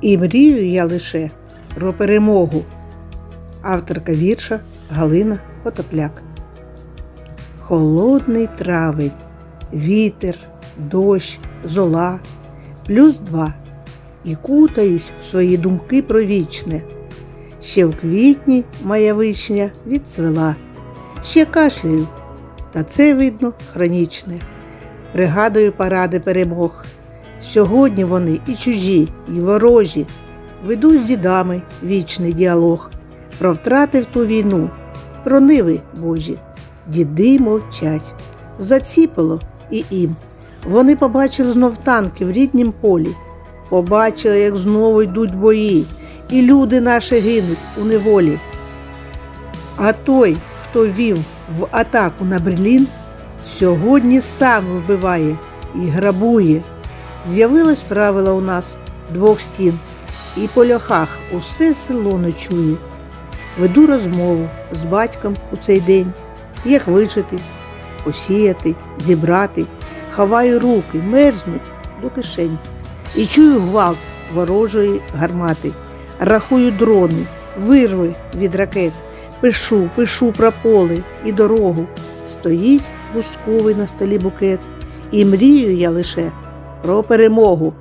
І мрію я лише про перемогу. Авторка вірша Галина Потопляк. Холодний травень, вітер, дощ, зола, плюс два. І кутаюсь в свої думки про вічне. Ще в квітні моя вишня відцвела, ще кашляю, та це видно хронічне. Пригадую паради перемог. Сьогодні вони і чужі, і ворожі. Веду з дідами вічний діалог. Про втрати в ту війну, про ниви Божі. Діди мовчать. Заціпило і їм. Вони побачили знов танки в ріднім полі. Побачили, як знову йдуть бої, і люди наші гинуть у неволі. А той, хто вів в атаку на Берлін, сьогодні сам вбиває і грабує. З'явилось правило у нас двох стін, і по льохах усе село ночує. Веду розмову з батьком у цей день, як вижити, посіяти, зібрати, ховаю руки, мерзнуть до кишень. І чую гвалт ворожої гармати, рахую дрони, вирви від ракет, пишу, пишу про поле і дорогу. Стоїть бусковий на столі букет, і мрію я лише про перемогу.